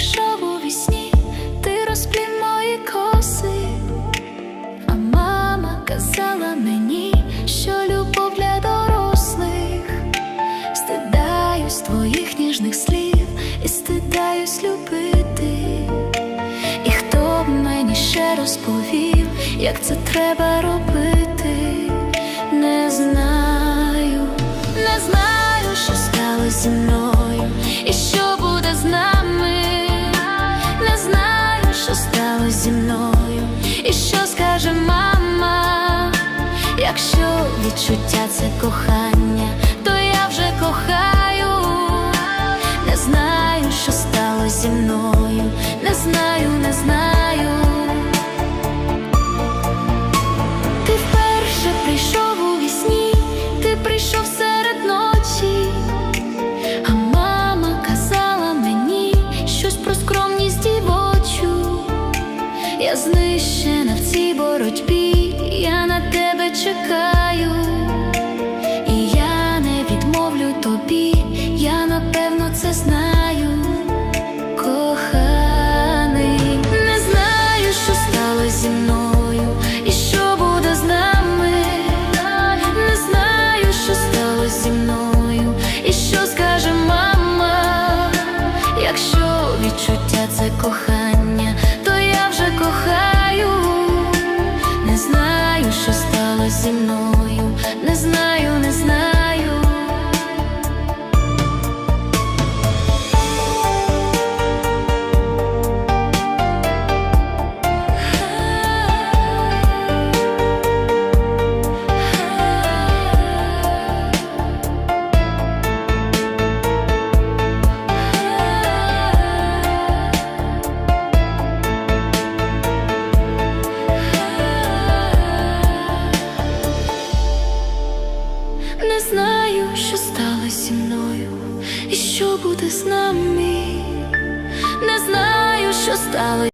прийшов у вісні, ти розплів мої коси, а мама казала мені, що любов для дорослих, стидаюсь твоїх ніжних слів і стидаюсь любити, і хто б мені ще розповів, як це треба робити, не знаю, не знаю, що сталося мною. якщо відчуття це кохання, то я вже кохаю, не знаю, що стало зі мною, не знаю, не знаю. ще на цій боротьбі, я на тебе чекаю. Is not. Що буде з нами, не знаю, що стало.